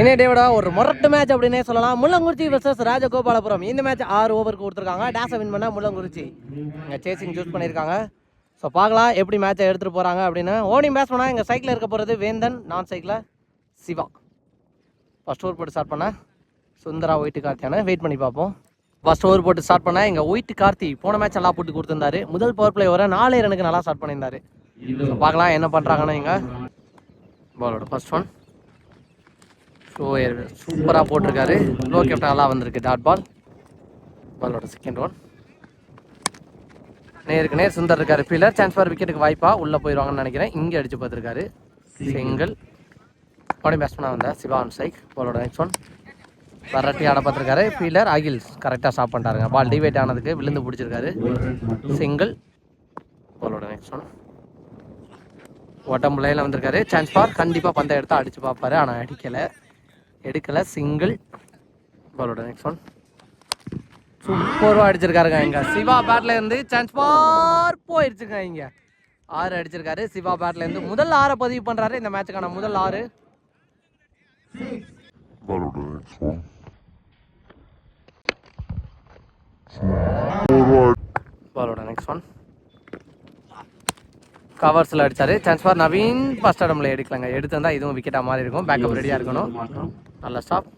இன்னே டேவிடா ஒரு மொரட்டு மேட்ச் அப்படின்னே சொல்லலாம். முள்ளங்குறிச்சி வர்சஸ் ராஜகோபாலபுரம். இந்த மேட்ச் ஆறு ஓவருக்கு கொடுத்துருக்காங்க. டேஸை வின் பண்ண முள்ளங்குறிச்சி. இங்கே சேசிங் சூஸ் பண்ணியிருக்காங்க. ஸோ பார்க்கலாம் எப்படி மேட்சை எடுத்துகிட்டு போகிறாங்க அப்படின்னு. ஓடி மேட்ச் பண்ணால் எங்கள் சைக்கிளில் இருக்க போகிறது வேந்தன் நான் சைக்கிளில் சிவா. ஃபஸ்ட் ஓவர் போட்டு ஸ்டார்ட் பண்ண சுந்தரா ஒயிட்டு கார்த்தியான. வெயிட் பண்ணி பார்ப்போம். ஃபர்ஸ்ட் ஓவர் போட்டு ஸ்டார்ட் பண்ண எங்கள் ஒயிட்டு கார்த்தி போன மேட்ச் நல்லா போட்டு கொடுத்துருந்தாரு. முதல் பவர் பிளே வர நாலு ரனுக்கு நல்லா ஸ்டார்ட் பண்ணியிருந்தாரு. பார்க்கலாம் என்ன பண்ணுறாங்கன்னு இங்கே. பாலோட ஃபஸ்ட் ஒன் ஸோ சூப்பராக போட்டிருக்காரு. லோ கேப்டன் நல்லா வந்திருக்கு டாட் பால் பாலோட செகண்ட் ஒன் நேருக்கு நேர் சுந்தர் இருக்காரு. ஃபீல்டர் சான்ஸ் ஃபார் விக்கெட்டுக்கு வாய்ப்பா உள்ளே போயிடுவாங்கன்னு நினைக்கிறேன். இங்கே அடிச்சு பார்த்துருக்காரு. செங்கல் பாடி பேட்ஸ்மேனாக வந்த சிவான் சைக் பாலோட நெக்ஸ்ட் ஒன் வரட்டி ஆட பார்த்துருக்காரு. ஃபீல்டர் அகில் கரெக்டாக ஸ்டாப் பண்ணிட்டாருங்க. பால் டிவைட் ஆனதுக்கு விழுந்து பிடிச்சிருக்காரு. சிங்கிள் பாலோட நெக்ஸ்ட் ஒன் உடம்புலையில் வந்திருக்காரு. சான்ஸ்ஃபார் கண்டிப்பாக பந்தை எடுத்து அடித்து பார்ப்பாரு. ஆனால் அடிக்கலை. எடுக்கலை. சிங்கிள் பாலோட நெக்ஸ்ட் ஒன் சூப்பராக அடிச்சிருக்காருங்க இங்க. சிவா பேட்ல இருந்து சான்ஸ் ஃபார் போயிடுச்சுங்க இங்க. ஆறு அடிச்சிருக்காரு. சிவா பேட்ல இருந்து முதல் ஆறை பதிவு பண்றாரு. இந்த மேட்சுக்கான முதல் ஆறு. பாலோட நெக்ஸ்ட் ஒன் கவர்ஸில் அடிச்சாரு. சான்ஸ் ஃபார் நவீன் ஃபர்ஸ்ட் இடம்ல எடுக்கலங்க. எடுத்திருந்தா இதுவும் விக்கெட்டாக மாதிரி இருக்கும் பேக்கப் ரெடியாக இருக்கணும். நல்ல ஸ்டாப்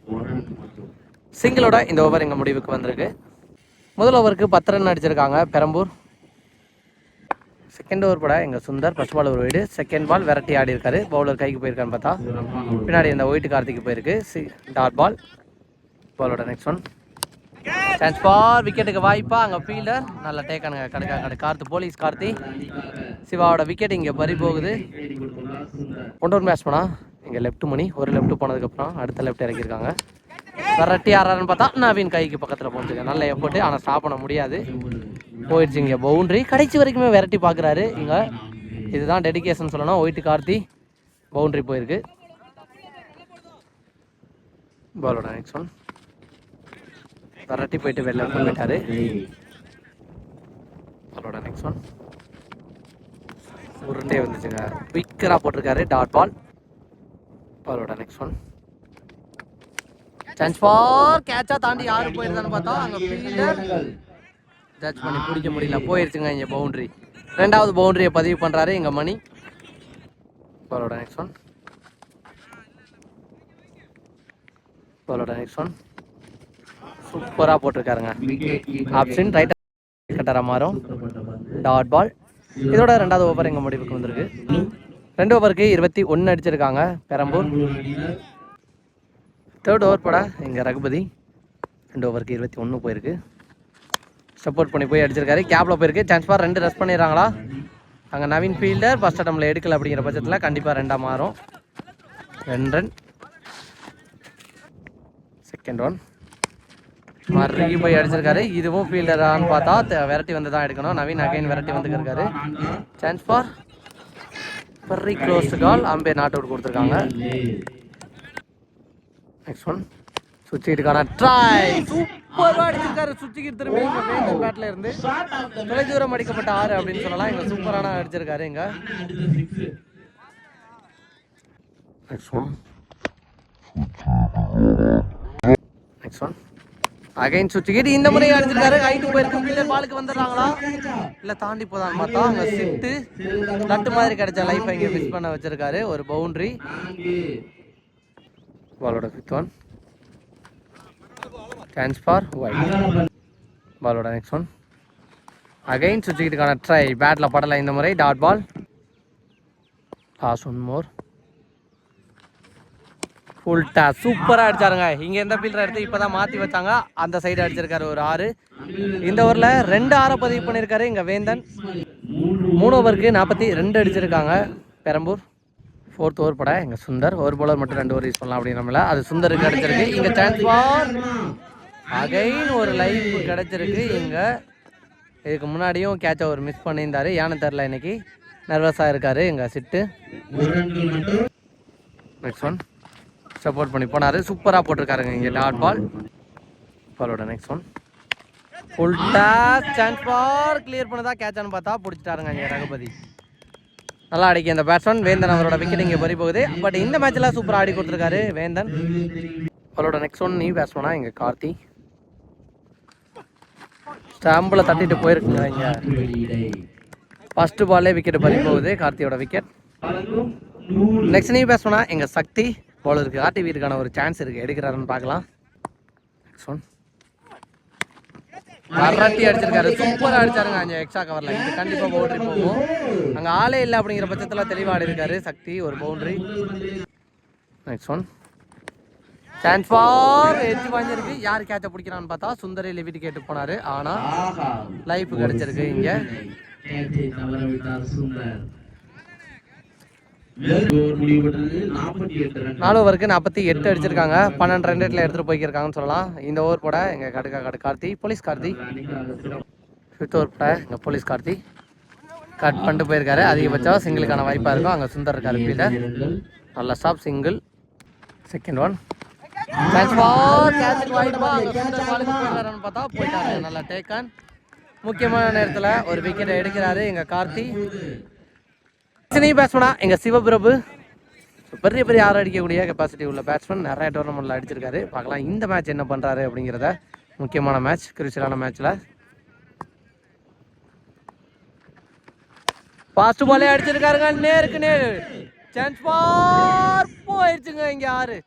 சிங்கிளோட இந்த ஓவர் எங்கள் முடிவுக்கு வந்திருக்கு. முதல் ஓவருக்கு பத்து ரன் அடிச்சிருக்காங்க பெரம்பூர். செகண்ட் ஓவர் பட எங்கள் சுந்தர் ஃபர்ஸ்ட் பால் ஒரு வீடு. செகண்ட் பால் வெரைட்டி ஆடி இருக்காரு பவுலர் கைக்கு போயிருக்கான்னு பார்த்தா. பின்னாடி இந்த ஒயிட் கார்த்திக்கு போயிருக்கு. சி டாட் பால் பாலோட நெக்ஸ்ட் ஒன் சான்ஸ் ஃபார் விக்கெட்டுக்கு வாய்ப்பா. அங்கே ஃபீல்டர் நல்ல டேக்கானுங்க கணக்கா கடை கார்த்து போலீஸ் கார்த்தி. சிவாவோட விக்கெட் இங்கே பறி போகுது. ஒன்று ஒரு மேட்ச் போனா? இங்கே லெஃப்ட் மணி. ஒரு லெஃப்ட் போனதுக்கப்புறம் அடுத்த லெஃப்ட் இறக்கியிருக்காங்க. விரட்டி ஆறாருன்னு பார்த்தா நவீன் கைக்கு பக்கத்தில் போச்சுங்க நல்ல எஃபோர்ட்டு ஆனால் ஸ்டாப் பண்ண முடியாது. போயிடுச்சு இங்கே. பவுண்ட்ரி கடைசி வரைக்குமே விரட்டி பார்க்குறாரு. இங்கே இதுதான் டெடிகேஷன் சொல்லணும். ஒயிட் கார்த்தி பவுண்ட்ரி போயிருக்கு. பாலோட நெக்ஸ்ட் ஒன் விரட்டி போயிட்டு வெளில போயிட்டாரு பாலோட நெக்ஸ்ட் ஒன் உருண்டே வந்துச்சுங்க. குயிக்கராக போட்டிருக்காரு. டாட் பால் பாலோட நெக்ஸ்ட் ஒன் சான்ஸ் ஃபார் கேட்சா தாண்டி யாரு போயிருந்தான்னு பார்த்தா அங்க ஃபீல்டர் ஜட்ஜ் பண்ணி பிடிக்க முடியல. போயிருச்சுங்க இங்க பவுண்டரி ரெண்டாவது பவுண்டரியை பதிவு பண்றாரு இங்க மணி. பாலோட நெக்ஸ்ட் ஒன் பாலோட நெக்ஸ்ட் ஒன் சூப்பரா போட்டிருக்காருங்க. ஆப்ஷன் ரைட் கட்டரா மாறும். டாட் பால் இதோட ரெண்டாவது ஓவர் எங்க முடிவுக்கு வந்திருக்கு? ரெண்டு ஓவருக்கு இருபத்தி ஒன்று அடிச்சிருக்காங்க பெரம்பூர். தேர்ட் ஓவர் படா இங்கே ரகுபதி. ரெண்டு ஓவருக்கு இருபத்தி ஒன்று போயிருக்கு. சப்போர்ட் பண்ணி போய் அடிச்சிருக்காரு. கேப்பில் போயிருக்கு. சான்ஸ் ஃபார் ரெண்டு ரெஸ்ட் பண்ணிடுறாங்களா? அங்கே நவீன் ஃபீல்டர் ஃபஸ்ட் அட்டம்ல எடுக்கல அப்படிங்கிற பட்சத்தில் கண்டிப்பாக ரெண்டாக மாறும். ரெண்டு ரன் செகண்ட் ஒன் மறுபடியும் போய் அடிச்சிருக்காரு. இதுவும் ஃபீல்டரான்னு பார்த்தா த- விரட்டி வந்து தான் எடுக்கணும். நவீன் அகைன் விரட்டி வந்துருக்காரு chance for very close call umpire not out கொடுத்துருக்காங்க நெக்ஸ்ட் ஒன் சுச்சிக்கிட்டுக்கான ட்ரை சூப்பராக அடிச்சிருக்காரு சுச்சிக்கிட்டு திரும்பி இங்க வேந்தன் பேட்ல இருந்து. தொலைதூரம் அடிக்கப்பட்ட ஆறு அப்படின்னு சொல்லலாம். இங்க சூப்பரான அடிச்சிருக்காரு இங்க. Next one next one again சுவிட்சுக்கு இந்த முறை அடிச்சிருக்காரு. ஹைட்டு போயிருக்கு பிள்ளை பாலுக்கு வந்துடுறாங்களா? இல்ல தாண்டி போதான் பார்த்தா அங்க சிட்டு நட்டு மாதிரி கிடைச்ச லைஃப் இங்கே மிஸ் பண்ண வச்சிருக்காரு. ஒரு பவுண்டரி பாலோட fifth one chance for white பாலோட நெக்ஸ்ட் ஒன் அகைன் சுவிட்சுக்கிட்டுக்கான ட்ரை பேட்டில் படலை இந்த முறை. Dot ball last one more ஃபுல்டா சூப்பராக அடிச்சாருங்க. இங்கே எந்த ஃபீல்டர் எடுத்து இப்போ தான் மாற்றி வச்சாங்க. அந்த சைடு அடிச்சிருக்காரு ஒரு ஆறு. இந்த ஓவரில் ரெண்டு ஆறை பதிவு பண்ணியிருக்காரு இங்கே வேந்தன். மூணு ஓவருக்கு நாற்பத்தி ரெண்டு அடிச்சிருக்காங்க. பெரம்பூர். ஃபோர்த் ஓவர் பட. எங்கள் சுந்தர். ஒரு பவுலர் மட்டும் ரெண்டு ஓவர் யூஸ் பண்ணலாம் அப்படின்றமில்ல அது சுந்தருக்கு அடிச்சிருக்கு. இங்கே சான்ஸ் ஃபார் அகைன் ஒரு லைஃப் கிடச்சிருக்கு. இங்கே இதுக்கு முன்னாடியும் கேட்சை ஒரு மிஸ் பண்ணியிருந்தாரு. ஏன்னு தெரில இன்னைக்கு. நர்வஸாக இருக்காரு. எங்கள் சிட்டு. நெக்ஸ்ட் ஒன் சப்போர்ட் பண்ணி போனார். சூப்பராக போட்டிருக்காருங்க இங்கே டாட் பால். பாலோட next one full toss chance for clear பண்ணதா கேட்சான்னு பார்த்தா பிடிச்சிட்டாருங்க இங்கே ரகுபதி. நல்லா அடிக்க இந்த பேட்ஸ்மேன் வேந்தன் அவரோட விக்கெட் இங்கே பறி போகுது. பட் இந்த மேட்ச்சில் சூப்பராக ஆடி கொடுத்துருக்காரு வேந்தன். அவரோட நெக்ஸ்ட் ஒன் நீ பேட்ஸ்மேனா இங்கே கார்த்தி. ஸ்டாம்பில் தட்டிட்டு போயிருக்குங்க இங்கே. ஃபஸ்ட்டு பால்லே விக்கெட் பறி போகுது கார்த்தியோட விக்கெட் நெக்ஸ்ட் நீ பேட்ஸ்மேனா எங்கள் சக்தி. போல பவுலருக்கு ஆர்டிவிற்கான ஒரு சான்ஸ் இருக்குது எடுக்கிறாருன்னு பார்க்கலாம். நெக்ஸ்ட் ஒன் அரட்டி அடிச்சிருக்காரு. சூப்பராக அடிச்சாருங்க. அஞ்சு எக்ஸ்ட்ரா கவர்ல இது கண்டிப்பாக பவுண்டரி போகும். அங்கே ஆளே இல்லை அப்படிங்கிற பட்சத்தில் தெளிவாக ஆடி இருக்காரு சக்தி ஒரு boundary next one chance for edge வாங்கியிருக்கு யார் கேட்ச பிடிக்கிறான்னு பார்த்தா சுந்தரி லிவிட் கேட்டு போனாரு. ஆனால் லைஃப் கிடச்சிருக்கு இங்கே நேற்று தவறவிட்டார் சுந்தர் மேற்கு ஓவர் முடிவுபட்டது நாற்பத்தி எட்டு ரன் நாலு ஓவருக்கு நாற்பத்தி எட்டு அடிச்சிருக்காங்க. பன்னெண்டு ரன் ரேட்ல எடுத்துட்டு போய்க்கிருக்காங்கன்னு சொல்லலாம். இந்த ஓவர் போட எங்க கடுக்கா கடு Karthi police Karthi. Fifth over போட எங்க போலீஸ் கார்த்தி. கட் பண்ணிட்டு போயிருக்காரு. அதிகபட்சம் சிங்கிளுக்கான வாய்ப்பா இருக்கும். அங்க சுந்தர் இருக்காரு ஃபீல்டர் நல்ல ஸ்டாப் சிங்கிள் செகண்ட் ஒன் பார்த்தா போயிட்டாரு. நல்லா டேக்கன் முக்கியமான நேரத்துல ஒரு விக்கெட் எடுக்கிறாரு எங்க கார்த்தி. சினி பேட்ஸ்மேனா எங்க சிவபிரபு பெரிய பெரிய ஆறு அடிக்கக்கூடிய கெப்பாசிட்டி உள்ள பேட்ஸ்மேன் நிறைய டோர்னமெண்ட்ல அடிச்சிருக்காரு. பார்க்கலாம் இந்த மேட்ச் என்ன பண்றாரு அப்படிங்கிறத. முக்கியமான மேட்ச் கிருச்சிலான மேட்ச்ல ஃபாஸ்ட் பாலே அடிச்சிருக்காருங்க. நேருக்கு நேரு. சான்ஸ் பார் போயிடுச்சுங்க இங்க ஆறு.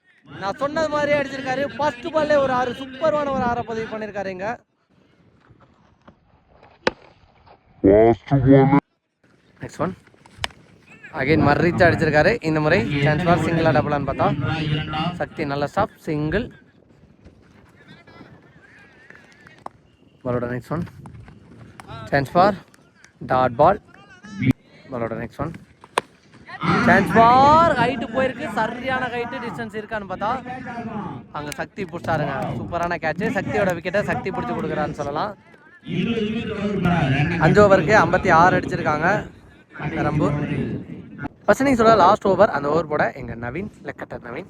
நான் சொன்னது மாதிரியே அடிச்சிருக்காரு. ஃபர்ஸ்ட் பால்லே ஒரு ஆறு. சூப்பரான ஒரு ஆறை பதிவு பண்ணிருக்காரு இங்க. நெக்ஸ்ட் ஒன் அகைன் மர்ரிச்சு அடிச்சிருக்காரு. இந்த முறை சான்ஸ் ஃபார் சிங்கிளாக டபுளான்னு பார்த்தா. சக்தி நல்ல ஸ்டாப் சிங்கிள் பாலோட next one chance for dot ball பாலோட next one chance for height போயிருக்கு. சரியான ஹைட்டு டிஸ்டன்ஸ் இருக்கான்னு பார்த்தா. அங்கே சக்தி பிடிச்சாருங்க. சூப்பரான கேட்ச் சக்தியோட விக்கெட்டை சக்தி பிடிச்சி கொடுக்குறான்னு சொல்லலாம். அஞ்சு ஓவருக்கு ஐம்பத்தி ஆறு அடிச்சிருக்காங்க. பெரம்பூர் ஃபர்ஸ்ட் நீங்கள் சொல்ல லாஸ்ட் ஓவர் அந்த ஓவர் போட எங்க நவீன் லெக்கட்டர் நவீன்.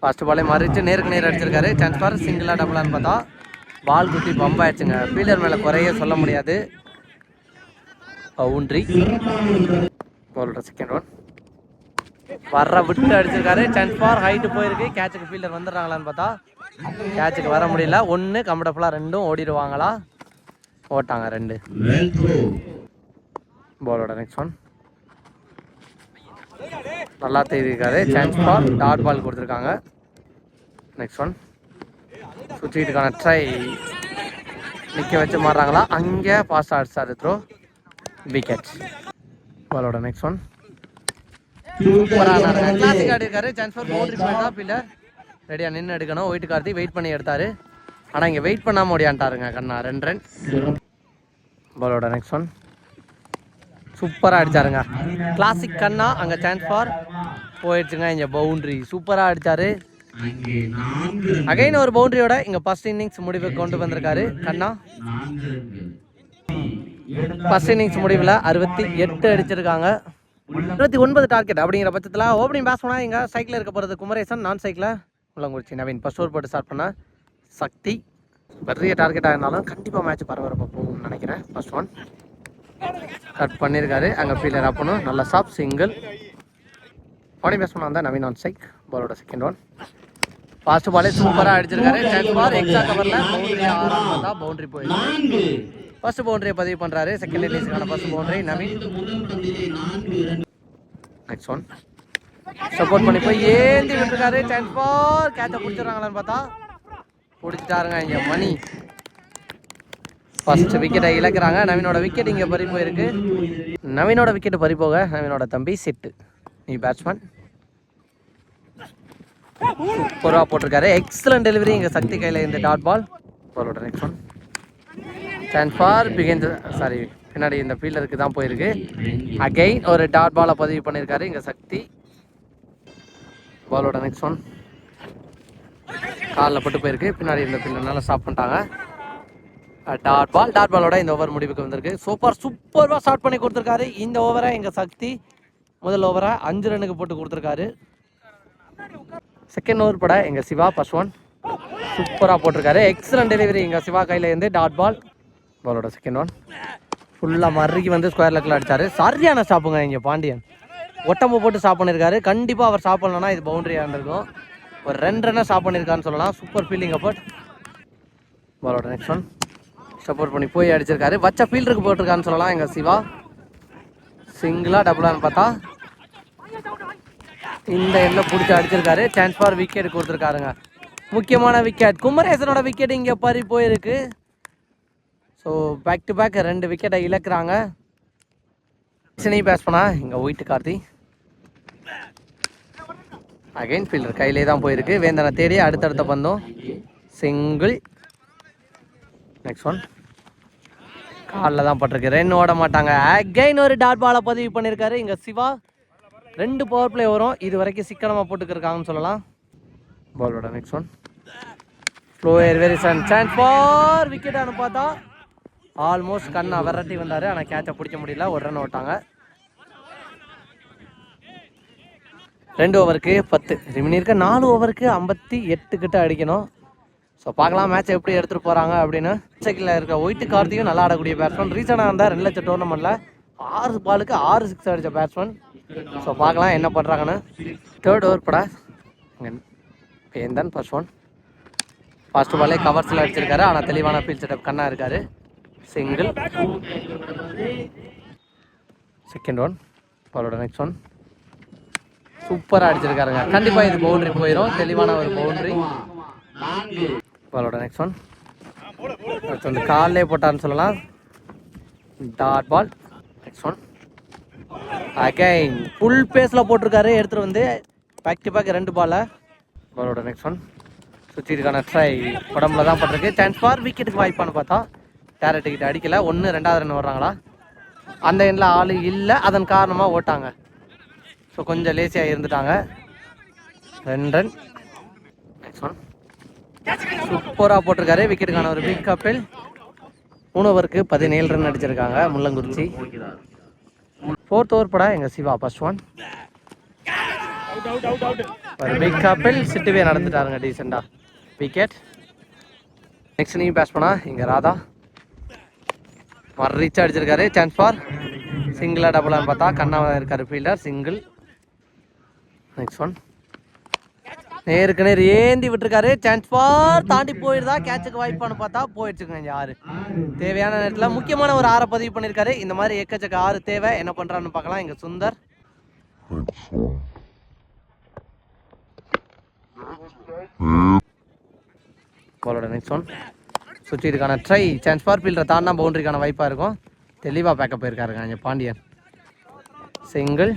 ஃபர்ஸ்ட் பாலே மாறிச்சு நேருக்கு நேர் அடிச்சிருக்காரு. சான்ஸ் ஃபார் சிங்கிளா டபுளான்னு பார்த்தா பால் குத்தி பம்ப் ஆயிடுச்சுங்க. ஃபீல்டர் மேலே குறைய சொல்ல முடியாது. பவுண்ட்ரி. பாலோட செகண்ட் ஒன் வர்ற விட்டு அடிச்சிருக்காரு. சான்ஸ் ஃபார் ஹைட்டு போயிருக்கு. கேட்சுக்கு ஃபீல்டர் வந்துடுறாங்களான்னு பார்த்தா கேட்சுக்கு வர முடியல. ஒன்று கம்ஃபர்டபுளாக ரெண்டும் ஓடிடுவாங்களா? ஓட்டாங்க ரெண்டு. பாலோட நெக்ஸ்ட் ஒன் நல்லா தெரிவிக்காரு சான்ஸ் ஃபார் டாட் பால் கொடுத்துருக்காங்க. நெக்ஸ்ட் ஒன் சுற்றிக்கிட்டுக்கான ட்ரை நிற்க வச்சு மாறுறாங்களா? அங்கே பாஸ் அடிச்சாரு த்ரோ விக்கெட் பாலோட நெக்ஸ்ட் ஒன் சூப்பரான கிளாசிக் ஆடி இருக்காரு சான்ஸ் ஃபார் பவுண்டரி பாயிண்ட் தான் பில்லர் ரெடியாக நின்று எடுக்கணும். ஒயிட் கார்த்தி வெயிட் பண்ணி எடுத்தார். ஆனால் இங்கே வெயிட் பண்ணாம ஓடியான்ட்டாருங்க கண்ணா. ரெண்டு ரன் பாலோட நெக்ஸ்ட் ஒன் சூப்பராக அடிச்சாருங்க. கிளாசிக் கண்ணா அங்கே சான்ஸ் ஃபார் போயிடுச்சுங்க இங்கே பவுண்ட்ரி சூப்பராக அடிச்சாரு. அகைன் ஒரு பவுண்டரியோட இங்கே ஃபர்ஸ்ட் இன்னிங்ஸ் முடிவு கொண்டு வந்திருக்காரு. கண்ணா. ஃபர்ஸ்ட் இன்னிங்ஸ் முடிவில் அறுபத்தி எட்டு அடிச்சிருக்காங்க. இருபத்தி ஒன்பது டார்கெட் அப்படிங்கிற பட்சத்தில் ஓப்பனிங் பேட்ஸ் இங்கே சைக்கிளில் இருக்க போகிறது குமரேசன் நான் சைக்கிளில் உள்ளங்குறிச்சி நவீன் ஃபர்ஸ்ட் ஓவர் போட்டு ஸ்டார்ட் பண்ண சக்தி. பெரிய டார்கெட்டாக இருந்தாலும் கண்டிப்பாக மேட்ச் பரபரப்பாக போகும்னு நினைக்கிறேன். ஃபர்ஸ்ட் ஒன் கட் பண்ணியிருக்காரு அங்கே ஃபீலர் அப்பனும் நல்ல சாப் சிங்கிள் ஓப்பனிங் பேட்ஸ் பண்ண வந்தால் நவீன் ஆன் சைக் பாலோட செகண்ட் ஒன் ஃபாஸ்ட் பாலே சூப்பராக அடிச்சிருக்காரு. சான்ஸ் பார் எக்ஸ்ட்ரா கவரில் பவுண்டரி ஆறாம் பவுண்டரி போயிடுச்சு ஃபர்ஸ்ட் பவுண்டரியை பதிவு பண்ணுறாரு second இன்னிங்ஸ்க்கான first boundary Naveen. Next one support பண்ணி போய் ஏந்தி விட்டுருக்காரு. சான்ஸ் பார் கேட்சை பிடிச்சிடுறாங்களான்னு பார்த்தா பிடிச்சிட்டாருங்க இங்கே மணி. ஃபர்ஸ்ட் விக்கெட்டை இழக்கிறாங்க. நவீனோட விக்கெட் இங்கே பறி போயிருக்கு. நவீனோட விக்கெட்டு பறி போக நவீனோட தம்பி சிட்டு நீ பேட்ஸ்மேன் பொருவா போட்டிருக்காரு. எக்ஸலன்ட் டெலிவரி இங்கே சக்தி கையில் இந்த டாட் பால் பாலோட நெக்ஸ்ட் ஒன் சான்ஸ் ஃபார் பிகேந்து சாரி பின்னாடி இந்த ஃபீல்டருக்கு தான் போயிருக்கு. அகெயின் ஒரு டாட் பாலை பதிவு பண்ணியிருக்காரு இங்கே சக்தி. பாலோட நெக்ஸ்ட் ஒன் காலில் பட்டு போயிருக்கு. பின்னாடி இந்த ஃபீல்டர்னால ஸ்டாப் பண்ணிட்டாங்க. Dot ball. டாட் பாலோட இந்த ஓவர் முடிவுக்கு வந்திருக்கு. சூப்பர் சூப்பராக ஸ்டார்ட் பண்ணி கொடுத்துருக்காரு. இந்த ஓவரை எங்கள் சக்தி முதல் ஓவரை அஞ்சு ரன்னுக்கு போட்டு கொடுத்துருக்காரு. செகண்ட் ஓவர் பட எங்கள் சிவா ஃபர்ஸ்ட் ஒன் சூப்பராக போட்டிருக்காரு எக்ஸலன்ட் டெலிவரி எங்கள் சிவா கையிலேருந்து டாட் பால். பாலோட செகண்ட் ஒன் ஃபுல்லாக மறுக்கி வந்து ஸ்கொயர் லெக்கில் அடிச்சாரு. சரியான ஸ்டாப்புங்க இங்கே பாண்டியன். ஒட்டம்பு போட்டு ஸ்டாப் பண்ணியிருக்காரு கண்டிப்பாக அவர் ஸ்டாப் பண்ணலன்னா இது பவுண்டரியாக இருந்திருக்கும். ஒரு ரெண்டு ரன்னை ஸ்டாப் பண்ணியிருக்காருன்னு சொல்லலாம். சூப்பர் ஃபீலிங் அப்பட் பாலோட நெக்ஸ்ட் ஒன் சப்போர்ட் பண்ணி போய் அடிச்சிருக்காரு. வச்ச ஃபீல்டருக்கு போட்டிருக்கான்னு சொல்லலாம் எங்கள் சிவா. சிங்கிளா டபுளான்னு பார்த்தா. இந்த எண்ணில் பிடிச்சி அடிச்சிருக்காரு. சான்ஸ் ஃபார் விக்கெட் கொடுத்துருக்காருங்க. முக்கியமான விக்கெட் குமரேசனோட விக்கெட் இங்கே பறி போயிருக்கு. ஸோ பேக் டு பேக் ரெண்டு விக்கெட்டை இழக்கிறாங்க. சினி பேஸ் பண்ணா இங்கே ஒயிட் கார்த்தி. அகைன் ஃபீல்டர் கையிலே தான் போயிருக்கு. வேந்தனை தேடி அடுத்தடுத்த பந்தம். சிங்கிள் நெக்ஸ்ட் ஒன் காலில் தான் பட்டிருக்கு. ரென் ஓட மாட்டாங்க. அகைன் ஒரு டாட் பாலை பதிவு பண்ணியிருக்காரு. இங்கே சிவா. ரெண்டு பவர் பிளே வரும் இது வரைக்கும் சிக்கனமாக போட்டுக்கிருக்காங்கன்னு சொல்லலாம். பாலோட next one slower very Sun chance for wicket பார்த்தா ஆல்மோஸ்ட் கண்ணா விரட்டி வந்தார். ஆனால் கேட்சை பிடிக்க முடியல. ஒரு ரன் ஓட்டாங்க. ரெண்டு ஓவருக்கு பத்து. ரிமினி இருக்க நாலு ஓவருக்கு ஐம்பத்தி எட்டு கிட்ட அடிக்கணும். ஸோ பார்க்கலாம் மேட்ச் எப்படி எடுத்துகிட்டு போகிறாங்க அப்படின்னு. செக்கில் இருக்க ஒயிட்டு கார்த்தியும் நல்லா ஆடக்கூடிய பேட்ஸ்மேன் ரீசனாக இருந்தால் ரெண்டு லட்சம் டோர்னமெண்ட்டில் ஆறு பாலுக்கு ஆறு சிக்ஸ் அடித்த பேட்ஸ்மேன் ஸோ பார்க்கலாம் என்ன பண்ணுறாங்கன்னு தேர்ட் ஓவர் என் தன் ஃபர்ஸ்ட் ஒன் ஃபர்ஸ்ட் பாலே கவர்ஸில் அடிச்சிருக்காரு. ஆனால் தெளிவான ஃபீல் செட்டப் கண்ணா இருக்கார். சிங்கிள் செகண்ட் ஒன் பாலோட நெக்ஸ்ட் ஒன் சூப்பராக அடிச்சிருக்காருங்க. கண்டிப்பாக இது பவுண்ட்ரி போயிடும் தெளிவான ஒரு பவுண்டரி பாலோட நெக்ஸ்ட் ஒன் அடுத்து வந்து காலே போட்டான்னு சொல்லலாம். Dot ball next one again full பேஸில் போட்டிருக்காரு. எடுத்துகிட்டு வந்து பேக் டு பேக் ரெண்டு பாலை பாலோட நெக்ஸ்ட் ஒன் சுற்றிருக்கான ட்ரை உடம்புல தான் பட்டிருக்கு. சான்ஸ் ஃபார் விக்கெட்டுக்கு வாய்ப்பான்னு பார்த்தா டேரட் கிட்ட அடிக்கல. ஒன்று ரெண்டாவது ரன் வர்றாங்களா? அந்த எண்ணில் ஆள் இல்லை. அதன் காரணமாக ஓட்டாங்க. ஸோ கொஞ்சம் லேசியாக இருந்துட்டாங்க. ரெண்டு ரன் நெக்ஸ்ட் ஒன் சூப்பராக போட்டிருக்காரு. விக்கெட்டுக்கான ஒரு பிக் கப்பில் மூணு ஓவருக்கு பதினேழு ரன் அடிச்சிருக்காங்க. முள்ளங்குறிச்சி. ஃபோர்த் ஓவர் படா எங்கள் சிவா? ஃபர்ஸ்ட் ஒன் ஒரு பிக் கப்பில் சிட்டுவே நடந்துட்டாருங்க டீசெண்டாக விக்கெட் நெக்ஸ்ட் நீ பேஸ் பண்ணா இங்கே ராதா. மறு ரீச் அடிச்சிருக்காரு. சான்ஸ் ஃபார் சிங்கிளாக டபுளான்னு பார்த்தா கண்ணாவாக இருக்காரு. ஃபீல்டர் சிங்கிள் நெக்ஸ்ட் ஒன் நேருக்கு நேர் ஏந்தி விட்டுருக்காரு. சான்ஸ் ஃபார் தாண்டி போயிருந்தா கேட்சுக்கு வாய்ப்பானு பார்த்தா போயிடுச்சுங்க இங்க ஆறு. தேவையான நேரத்தில் முக்கியமான ஒரு ஆறை பதிவு பண்ணியிருக்காரு இந்த மாதிரி எக்கச்சக்க ஆறு தேவை. என்ன பண்ணுறான்னு பார்க்கலாம். இங்கே சுந்தர். கோலோட நெக்ஸ்ட் ஒன் சுற்றிட்டுக்கான ட்ரை சான்ஸ் ஃபார் ஃபீல்டரை தாண்டா பவுண்டரிக்கான வாய்ப்பாக இருக்கும். தெளிவாக பேக்கப் போயிருக்காருங்க இங்கே பாண்டியன். சிங்கிள்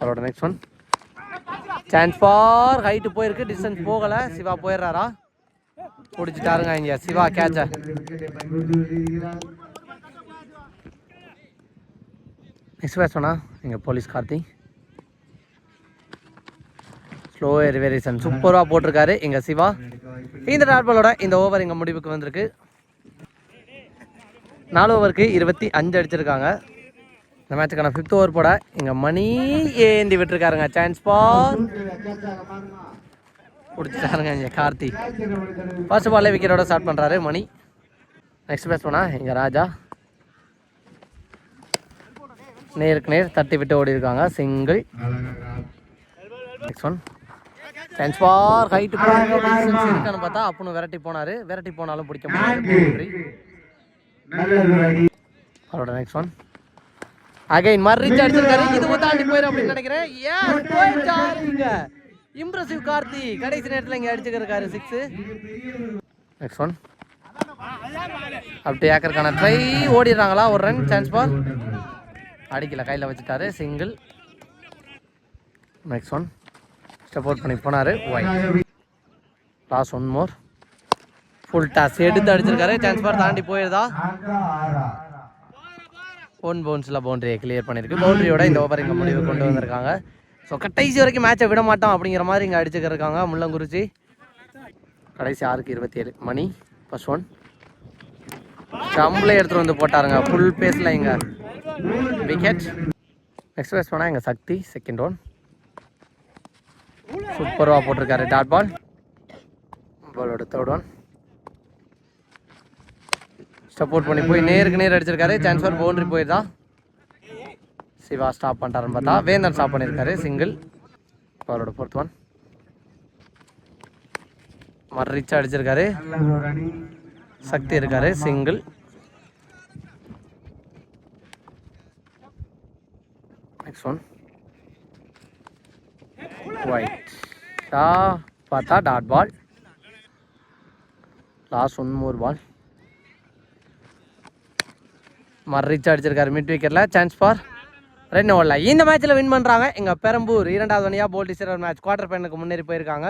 அவரோட next one chance for height போயிருக்கு டிஸ்டன்ஸ் போகலை. சிவா போயிடுறாரா? பிடிச்சிட்டாருங்க இங்கே. சிவா கேட்ச நெக்ஸ்ட் பேட்ஸ்மேனா இங்கே போலீஸ் கார்த்தி. ஸ்லோ ரிவேரியேஷன் சூப்பராக போட்டிருக்காரு இங்கே சிவா. இந்த டாட்பாலோட இந்த ஓவர் இங்கே முடிவுக்கு வந்திருக்கு. நாலு ஓவருக்கு இருபத்தி அஞ்சு அடிச்சிருக்காங்க. இந்த மேட்சுக்கான ஃபிஃப்த் ஓவர் போட இங்கே மணி ஏந்தி விட்டுருக்காருங்க. சான்ஸ் பால் பிடிச்சிட்டாருங்க இங்கே கார்த்தி. ஃபர்ஸ்ட் பால்லே விக்கெட்டோட ஸ்டார்ட் பண்ணுறாரு மணி. நெக்ஸ்ட் பேஸ் பண்ணா இங்கே ராஜா. நேருக்கு நேர் தட்டி விட்டு ஓடி இருக்காங்க. Single next one chance for height இருக்கான்னு பார்த்தா அப்புன்னு விரட்டி போனாரு. விரட்டி போனாலும் பிடிக்க முடியாது. அவரோட நெக்ஸ்ட் ஒன் அகைன் மறுச்சு அடிச்சிருக்காரு. இது தாண்டி போயிடும் அப்படின்னு நினைக்கிறேன். ஏன் போயிட்டாருங்க இம்ப்ரெசிவ் கார்த்தி கடைசி நேரத்தில் இங்கே அடிச்சுக்கிருக்காரு சிக்ஸ் நெக்ஸ்ட் ஒன் அப்படி ஏக்கருக்கான ட்ரை ஓடிடுறாங்களா? ஒரு ரன் சான்ஸ் பால் அடிக்கல கையில் வச்சுட்டாரு. Single next one step out பண்ணி போனார். Y last one more full toss எடுத்து அடிச்சிருக்காரு. சான்ஸ் பார் தாண்டி போயிருதா? ஒன் பவுன்ஸில் பவுண்டரியை கிளியர் பண்ணியிருக்கு பவுண்டரியோட இந்த ஓவர் இங்கே முடிவு கொண்டு வந்திருக்காங்க. ஸோ கடைசி வரைக்கும் மேட்சை விட மாட்டோம் அப்படிங்கிற மாதிரி இங்கே அடிச்சுக்கிருக்காங்க முள்ளங்குறிச்சி. கடைசி ஆறுக்கு இருபத்தி ஏழு மணி. ஃபர்ஸ்ட் ஒன் ஸ்டம்பில் எடுத்துகிட்டு வந்து போட்டாருங்க. ஃபுல் பேஸில் இங்கே. விக்கெட் நெக்ஸ்ட் பேஸ் போனால் எங்கள் சக்தி. செகண்ட் ஒன் சூப்பராக போட்டிருக்காரு. டாட் பால் பாலோட தேர்ட் ஒன் சப்போர்ட் பண்ணி போய் நேருக்கு நேர் அடிச்சிருக்காரு. சான்ஸ் பவுண்டரி போயிருதா? சிவா ஸ்டாப் பண்ணிட்டாருன்னு பார்த்தா வேந்தன் ஸ்டாப் பண்ணியிருக்காரு சிங்கிள் அவரோட ஃபோர்த் ஒன் மர்ரிச்சா அடிச்சிருக்காரு. சக்தி இருக்காரு சிங்கிள் நெக்ஸ்ட் ஒன் ஒயிட் டா பார்த்தா dot ball last one more ball மர்ரிச்சா அடிச்சிருக்காரு. மிட் விக்கெட்டில் சான்ஸ் ஃபார் ரெண்டு ஓடல இந்த மேட்ச்சில் வின் பண்ணுறாங்க எங்கள் பெரம்பூர் இரண்டாவது அணியாக போல்டி மேட்ச் குவார்டர் ஃபைனலுக்கு முன்னேறி போயிருக்காங்க.